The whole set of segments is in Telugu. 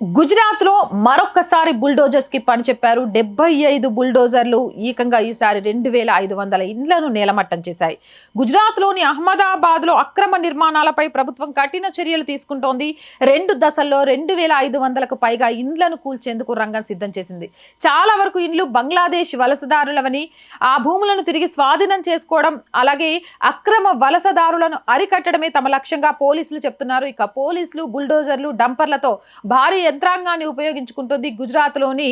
గుజరాత్లో మరొక్కసారి బుల్డోజర్స్కి పని చెప్పారు. డెబ్బై ఐదు బుల్డోజర్లు ఏకంగా ఈసారి రెండు వేల ఐదు వందల ఇండ్లను నేలమట్టం చేశాయి. గుజరాత్లోని అహ్మదాబాద్లో అక్రమ నిర్మాణాలపై ప్రభుత్వం కఠిన చర్యలు తీసుకుంటోంది. రెండు దశల్లో రెండు వేల ఐదు వందలకు పైగా ఇండ్లను కూల్చేందుకు రంగం సిద్ధం చేసింది. చాలా వరకు ఇండ్లు బంగ్లాదేశ్ వలసదారులవని ఆ భూములను తిరిగి స్వాధీనం చేసుకోవడం అలాగే అక్రమ వలసదారులను అరికట్టడమే తమ లక్ష్యంగా పోలీసులు చెప్తున్నారు. ఇక పోలీసులు బుల్డోజర్లు డంపర్లతో భారీ యంత్రాంగాన్ని ఉపయోగించుకుంటుంది గుజరాత్లోని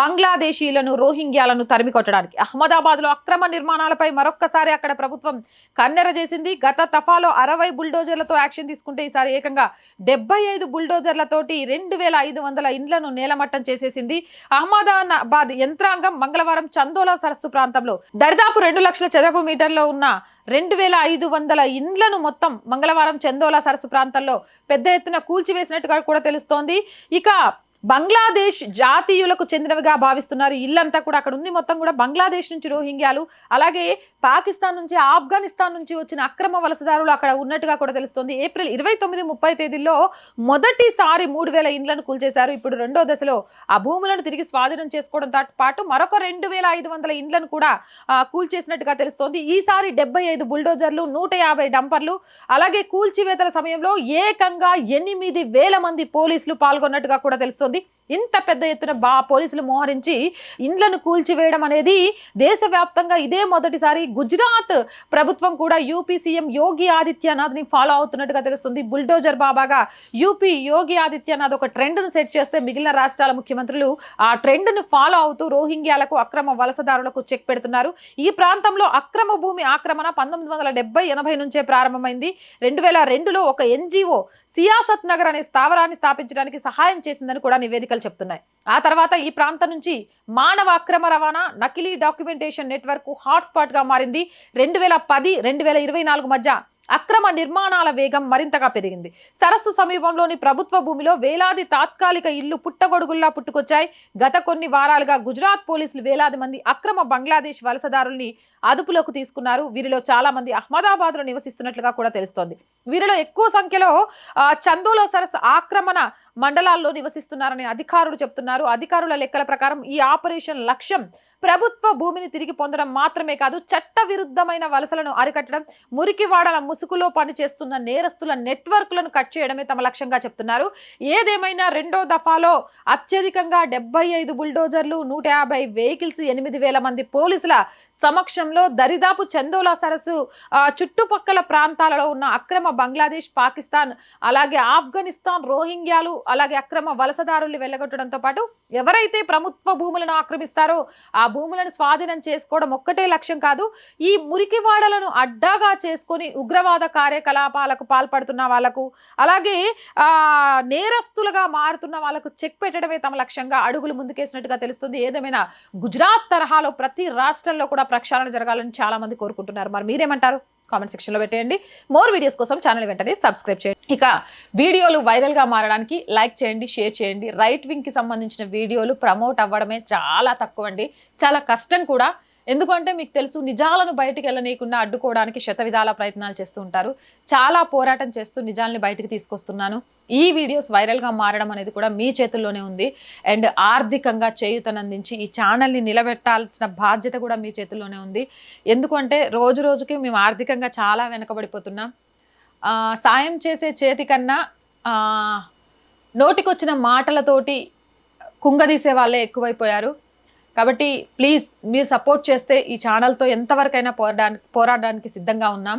బంగ్లాదేశీలను రోహింగ్యాలను తరిమి కొట్టడానికి. అహ్మదాబాద్లో అక్రమ నిర్మాణాలపై మరొక్కసారి అక్కడ ప్రభుత్వం కన్నెర చేసింది. గత తఫాలో అరవై బుల్డోజర్లతో యాక్షన్ తీసుకుంటే ఈసారి ఏకంగా డెబ్బై ఐదు బుల్డోజర్లతోటి రెండు వేల ఐదు వందల ఇండ్లను నేలమట్టం చేసేసింది. అహ్మదాబాద్ యంత్రాంగం మంగళవారం చందోలా సరస్సు ప్రాంతంలో దరిదాపు రెండు లక్షల చదరపు మీటర్లో ఉన్న రెండు వేల ఐదు వందల ఇండ్లను మొత్తం మంగళవారం చందోలా సరస్సు ప్రాంతంలో పెద్ద ఎత్తున కూల్చివేసినట్టుగా కూడా తెలుస్తోంది. ఇక బంగ్లాదేశ్ జాతీయులకు చెందినవిగా భావిస్తున్నారు. ఇల్లంతా కూడా అక్కడ ఉంది. మొత్తం కూడా బంగ్లాదేశ్ నుంచి రోహింగ్యాలు అలాగే పాకిస్తాన్ నుంచి ఆఫ్ఘనిస్తాన్ నుంచి వచ్చిన అక్రమ వలసదారులు అక్కడ ఉన్నట్టుగా కూడా తెలుస్తోంది. ఏప్రిల్ ఇరవై తొమ్మిది ముప్పై తేదీల్లో మొదటిసారి మూడు వేల ఇండ్లను కూల్చేశారు. ఇప్పుడు రెండో దశలో ఆ భూములను తిరిగి స్వాధీనం చేసుకోవడంతో పాటు మరొక రెండు వేల ఐదు వందల ఇండ్లను కూడా కూల్చేసినట్టుగా తెలుస్తోంది. ఈసారి డెబ్బై ఐదు బుల్డోజర్లు నూట యాభై డంపర్లు అలాగే కూల్చివేతల సమయంలో ఏకంగా ఎనిమిది వేల మంది పోలీసులు పాల్గొన్నట్టుగా కూడా తెలుస్తోంది. ఇంత పెద్ద ఎత్తున బా పోలీసులు మోహరించి ఇండ్లను కూల్చివేయడం అనేది దేశవ్యాప్తంగా ఇదే మొదటిసారి. గుజరాత్ ప్రభుత్వం కూడా యూపీ సీఎం యోగి ఆదిత్యనాథ్ని ఫాలో అవుతున్నట్టుగా తెలుస్తుంది. బుల్డోజర్ బాబాగా యూపీ యోగి ఆదిత్యనాథ్ ఒక ట్రెండ్ను సెట్ చేస్తే మిగిలిన రాష్ట్రాల ముఖ్యమంత్రులు ఆ ట్రెండ్ను ఫాలో అవుతూ రోహింగ్యాలకు అక్రమ వలసదారులకు చెక్ పెడుతున్నారు. ఈ ప్రాంతంలో అక్రమ భూమి ఆక్రమణ పంతొమ్మిది వందల డెబ్బై ఎనభై నుంచే ప్రారంభమైంది. రెండు వేల రెండులో ఒక ఎన్జిఓ సియాసత్ నగర్ అనే స్థావరాన్ని స్థాపించడానికి సహాయం చేసిందని కూడా నివేదికలు చెప్తున్నాయి. ఆ తర్వాత ఈ ప్రాంతం నుంచి మానవ అక్రమ రవాణా నకిలీ డాక్యుమెంటేషన్ నెట్వర్క్ హాట్స్పాట్గా మారింది. రెండు వేల పది రెండు వేల ఇరవై నాలుగు మధ్య అక్రమ నిర్మాణాల వేగం మరింతగా పెరిగింది. సరస్సు సమీపంలోని ప్రభుత్వ భూమిలో వేలాది తాత్కాలిక ఇల్లు పుట్టగొడుగుల్లా పుట్టుకొచ్చాయి. గత కొన్ని వారాలుగా గుజరాత్ పోలీసులు వేలాది మంది అక్రమ బంగ్లాదేశ్ వలసదారుల్ని అదుపులోకి తీసుకున్నారు. వీరిలో చాలా మంది అహ్మదాబాద్లో నివసిస్తున్నట్లుగా కూడా తెలుస్తోంది. వీరిలో ఎక్కువ సంఖ్యలో చందోలో సరస్సు ఆక్రమణ మండలాల్లో నివసిస్తున్నారని అధికారులు చెప్తున్నారు. అధికారుల లెక్కల ప్రకారం ఈ ఆపరేషన్ లక్ష్యం ప్రభుత్వ భూమిని తిరిగి పొందడం మాత్రమే కాదు చట్టవిరుద్ధమైన వలసలను అరికట్టడం మురికివాడల ముసుగులో పనిచేస్తున్న నేరస్తుల నెట్వర్క్లను కట్ చేయడమే తమ లక్ష్యంగా చెప్తున్నారు. ఏదేమైనా రెండో దఫాలో అత్యధికంగా డెబ్బై ఐదు బుల్డోజర్లు నూట యాభై వెహికల్స్ ఎనిమిది వేల మంది పోలీసుల సమక్షంలో దరిదాపు చందోలా సరస్సు చుట్టుపక్కల ప్రాంతాలలో ఉన్న అక్రమ బంగ్లాదేశ్ పాకిస్తాన్ అలాగే ఆఫ్ఘనిస్తాన్ రోహింగ్యాలు అలాగే అక్రమ వలసదారులు వెళ్ళగొట్టడంతో పాటు ఎవరైతే ప్రభుత్వ భూములను ఆక్రమిస్తారో ఆ భూములను స్వాధీనం చేసుకోవడం ఒక్కటే లక్ష్యం కాదు ఈ మురికివాడలను అడ్డాగా చేసుకొని ఉగ్రవాద కార్యకలాపాలకు పాల్పడుతున్న వాళ్ళకు అలాగే నేరస్తులుగా మారుతున్న వాళ్ళకు చెక్ పెట్టడమే తమ లక్ష్యంగా అడుగులు ముందుకేసినట్టుగా తెలుస్తుంది. ఏదేమైనా గుజరాత్ తరహాలో ప్రతి రాష్ట్రంలో కూడా ప్రక్షాళన జరగాలని చాలా మంది కోరుకుంటున్నారు. మరి మీరేమంటారు? కామెంట్ సెక్షన్లో పెట్టేయండి. మోర్ వీడియోస్ కోసం ఛానల్ వెంటనే సబ్స్క్రైబ్ చేయండి. ఇక వీడియోలు వైరల్గా మారడానికి లైక్ చేయండి షేర్ చేయండి. రైట్ వింగ్కి సంబంధించిన వీడియోలు ప్రమోట్ అవ్వడమే చాలా తక్కువ అండి చాలా కష్టం కూడా. ఎందుకంటే మీకు తెలుసు నిజాలను బయటికి వెళ్ళనీయకుండా అడ్డుకోవడానికి శత విధాల ప్రయత్నాలు చేస్తూ ఉంటారు. చాలా పోరాటం చేస్తూ నిజాలని బయటికి తీసుకొస్తున్నాను. ఈ వీడియోస్ వైరల్గా మారడం అనేది కూడా మీ చేతుల్లోనే ఉంది. అండ్ ఆర్థికంగా చేయుతనందించి ఈ ఛానల్ని నిలబెట్టాల్సిన బాధ్యత కూడా మీ చేతుల్లోనే ఉంది. ఎందుకంటే రోజు రోజుకి మేము ఆర్థికంగా చాలా వెనకబడిపోతున్నాం. సాయం చేసే చేతి కన్నా నోటికొచ్చిన మాటలతోటి కుంగదీసే వాళ్ళే ఎక్కువైపోయారు. కాబట్టి ప్లీజ్ మీరు సపోర్ట్ చేస్తే ఈ ఛానల్తో ఎంతవరకైనా పోరాడానికి పోరాడడానికి సిద్ధంగా ఉన్నాం.